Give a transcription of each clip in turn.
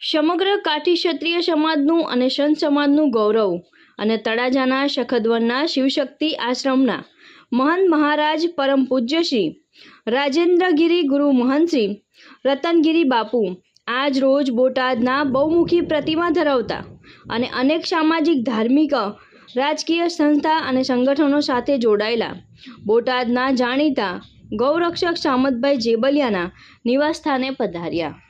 સમગ્ર કાઠી ક્ષત્રિય સમાજનું અને સંત સમાજનું ગૌરવ અને તળાજાના શખદવનના શિવશક્તિ આશ્રમના મહંત મહારાજ પરમ પૂજ્ય શ્રી રાજેન્દ્રગીરી ગુરુ મહંતશ્રી રતનગીરી બાપુ આજ રોજ બોટાદના બહુમુખી પ્રતિમા ધરાવતા અને અનેક સામાજિક, ધાર્મિક, રાજકીય સંસ્થા અને સંગઠનો સાથે જોડાયેલા બોટાદના જાણીતા ગૌરક્ષક સામતભાઈ જેબલિયાના નિવાસસ્થાને પધાર્યા.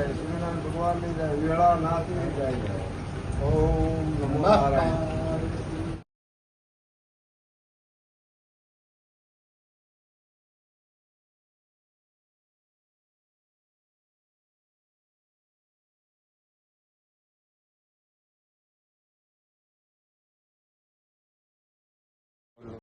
જય સૂર્યનારાયણ ભગવાનની જય વેળાનાથની જય ઓમ નમો નારાયણ